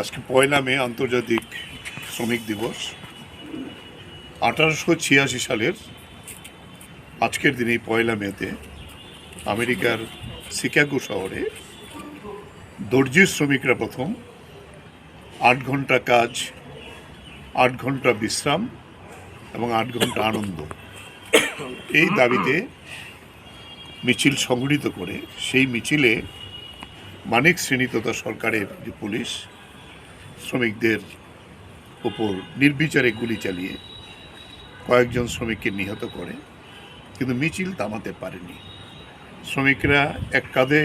আজকে পয়লা মে আন্তর্জাতিক শ্রমিক দিবস। আঠারোশো ছিয়াশি সালের আজকের দিনেই পয়লা মেতে আমেরিকার শিকাগো শহরে দর্জির শ্রমিকরা প্রথম আট ঘণ্টা কাজ, আট ঘণ্টা বিশ্রাম এবং আট ঘণ্টা আনন্দ। এই দাবিতে মিছিল সংগঠিত করে সেই মিছিলে মানিক শ্রেণি তথা সরকারের যে পুলিশ শ্রমিকদের ওপর নির্বিচারে গুলি চালিয়ে কয়েকজন শ্রমিককে নিহত করে, কিন্তু মিছিল থামাতে পারেনি। শ্রমিকরা এক কাঁধে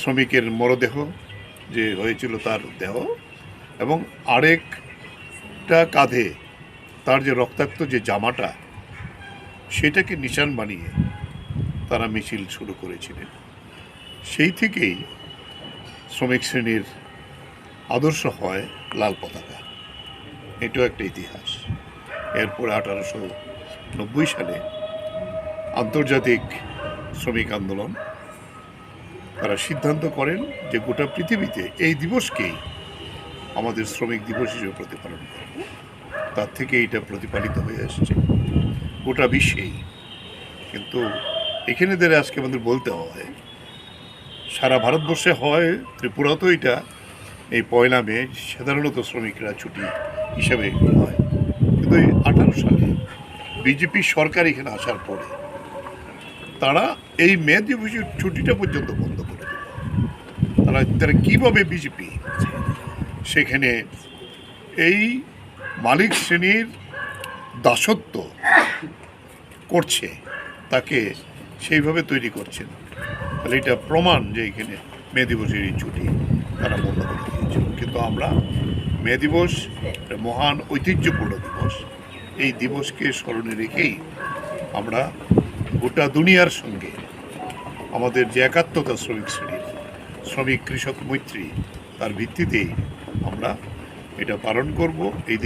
শ্রমিকের মরদেহ যে হয়েছিল তার দেহ এবং আরেকটা কাঁধে তার যে রক্তাক্ত যে জামাটা, সেটাকে নিশান বানিয়ে তারা মিছিল শুরু করেছিলেন। সেই থেকেই শ্রমিক শ্রেণির আদর্শ হয় লাল পতাকা। এটাও একটা ইতিহাস। এরপরে আঠারোশো নব্বই সালে আন্তর্জাতিক শ্রমিক আন্দোলন। তারা সিদ্ধান্ত করেন যে গোটা পৃথিবীতে এই দিবসকেই আমাদের শ্রমিক দিবস হিসেবে প্রতিপালন করব তার থেকে এটা প্রতিপালিত হয়ে আসছে। গোটা বিশ্বেই। কিন্তু এখানে ধরে আজকে আমাদের বলতে হয়, সারা ভারতবর্ষে হয়, ত্রিপুরাতেও এটা এই পয়লা মে সাধারণত শ্রমিকরা ছুটি হিসাবে হয়। কিন্তু এই আঠারো সালে বিজেপি সরকার এখানে আসার পরে তারা এই মে দিবসের ছুটিটা পর্যন্ত বন্ধ করে তারা তারা কীভাবে বিজেপি সেখানে এই মালিক শ্রেণির দাসত্ব করছে, তাকে সেইভাবে তৈরি করছেন তাহলে এটা প্রমাণ যে এখানে মে দিবসের এই ছুটি। তারা মূল্য দিয়েছিল কিন্তু আমরা মে দিবস মহান ঐতিহ্যপূর্ণ দিবস। এই দিবসকে স্মরণে রেখেই আমরা গোটা দুনিয়ার সঙ্গে আমাদের যে একাত্মতা শ্রমিক শ্রেণির শ্রমিক কৃষক মৈত্রী, তার ভিত্তিতেই আমরা এটা পালন করব। এই